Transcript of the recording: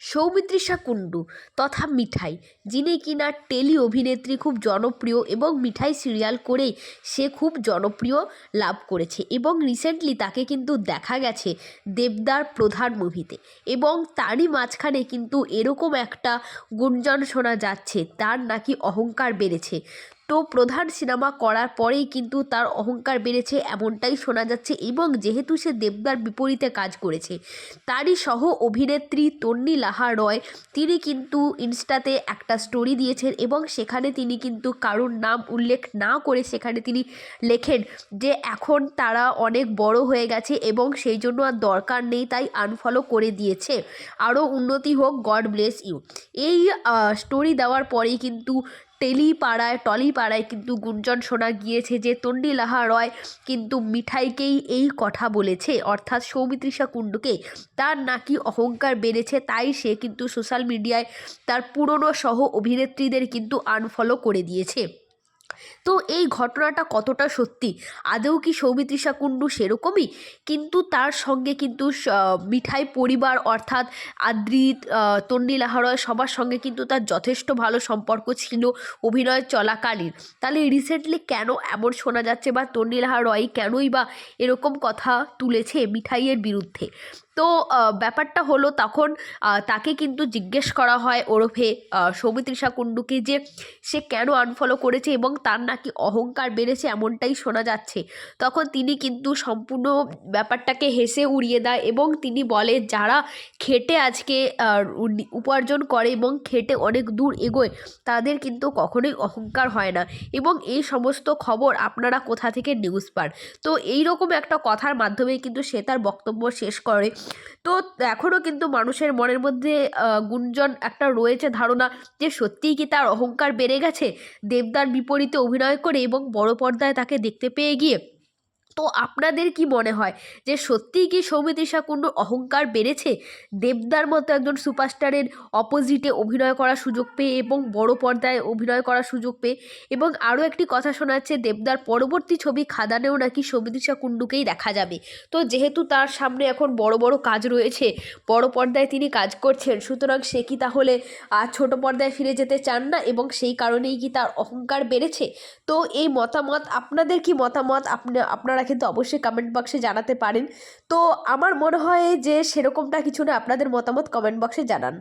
সৌমিত্রিষা কুণ্ডু তথা মিঠাই, যিনি কিনা টেলি অভিনেত্রী খুব জনপ্রিয় এবং মিঠাই সিরিয়াল করেই সে খুব জনপ্রিয় লাভ করেছে এবং রিসেন্টলি তাকে কিন্তু দেখা গেছে দেবদার প্রধান মুভিতে এবং তারই মাঝখানে কিন্তু এরকম একটা গুঞ্জন শোনা যাচ্ছে, তার নাকি অহংকার বেড়েছে। তো প্রধান সিনেমা করার পরেই কিন্তু তার অহংকার বেড়েছে এমনটাই শোনা যাচ্ছে এবং যেহেতু সে দেবদার বিপরীতে কাজ করেছে, তারই সহ অভিনেত্রী তন্নি লাহা রয় তিনি কিন্তু ইনস্টাতে একটা স্টোরি দিয়েছেন এবং সেখানে তিনি কিন্তু কারোর নাম উল্লেখ না করে সেখানে তিনি লেখেন যে এখন তারা অনেক বড় হয়ে গেছে এবং সেই জন্য আর দরকার নেই তাই আনফলো করে দিয়েছে। আরও উন্নতি হোক গড ব্লেস ইউ এই স্টোরি দেওয়ার পরেই কিন্তু টেলি পাড়ায় টলি পাড়ায় কিন্তু গুঞ্জন শোনা গিয়েছে যে তন্ডি লাহা রয় কিন্তু মিঠাইকেই এই কথা বলেছে। অর্থাৎ সৌমিত্রিষা কুণ্ডুকে তার নাকি অহংকার বেড়েছে, তাই সে কিন্তু সোশ্যাল মিডিয়ায় তার পুরনো সহ অভিনেত্রীদের কিন্তু আনফলো করে দিয়েছে। তো এই ঘটনাটা কতটা সত্যি? আদৌ কি সৌমিত্রিষা কুণ্ডু সেরকমই? কিন্তু তার সঙ্গে কিন্তু মিঠাই পরিবার অর্থাৎ আদ্রিত তন্ডি লাহারয় সবার সঙ্গে কিন্তু তার যথেষ্ট ভালো সম্পর্ক ছিল অভিনয় চলাকালীন। তাহলে রিসেন্টলি কেন এমন শোনা যাচ্ছে বা তন্ডি লাহা রয় কেনই বা এরকম কথা তুলেছে মিঠাইয়ের বিরুদ্ধে? তো ব্যাপারটা হলো তখন তাকে কিন্তু জিজ্ঞেস করা হয় ওরফে সৌমিত্রিষা কুণ্ডুকে যে সে কেন আনফলো করেছে এবং তার নাকি অহংকার বেড়েছে এমনটাই শোনা যাচ্ছে। তখন তিনি কিন্তু সম্পূর্ণ ব্যাপারটাকে হেসে উড়িয়ে দেয় এবং তিনি বলে, যারা খেটে আজকে উপার্জন করে এবং খেটে অনেক দূর এগোয়, তাদের কিন্তু কখনোই অহংকার হয় না। এবং এই সমস্ত খবর আপনারা কোথা থেকে নিউজ পান? তো এই রকম একটা কথার মাধ্যমে কিন্তু সে তার বক্তব্য শেষ করে। তো এখনও কিন্তু মানুষের মনের মধ্যে গুঞ্জন একটা রয়েছে ধারণা যে সত্যিই কি তার অহংকার বেড়ে গেছে? দেবদার বিপরীতে অভিনয় করে এবং বড় পর্দায় তাকে দেখতে পেয়ে গিয়ে তো আপনাদের কি মনে হয় যে সত্যিই কি সৌমিত্রিষা কুণ্ডুর অহংকার বেড়েছে? দেবদার মতো একজন সুপারস্টারের অপোজিটে অভিনয় করার সুযোগ পেয়ে এবং বড় পর্দায় অভিনয় করার সুযোগ পেয়ে এবং আরও একটি কথা শোনা যাচ্ছে দেবদার পরবর্তী ছবি খাদানেও নাকি সৌমিত্রিষা কুণ্ডুকেই দেখা যাবে। তো যেহেতু তার সামনে এখন বড় বড় কাজ রয়েছে, বড় পর্দায় তিনি কাজ করছেন, সুতরাং সে কি তাহলে আর ছোট পর্দায় ফিরে যেতে চান না এবং সেই কারণেই কি তার অহংকার বেড়েছে? তো এই মতামত, আপনাদের কি মতামত? আপনি, আপনারা কিন্তু অবশ্যই কমেন্ট বক্সে জানাতে পারেন। তো আমার মনে হয় যে সেরকমটা কিছু না, আপনাদের মতামত কমেন্ট বক্সে জানান।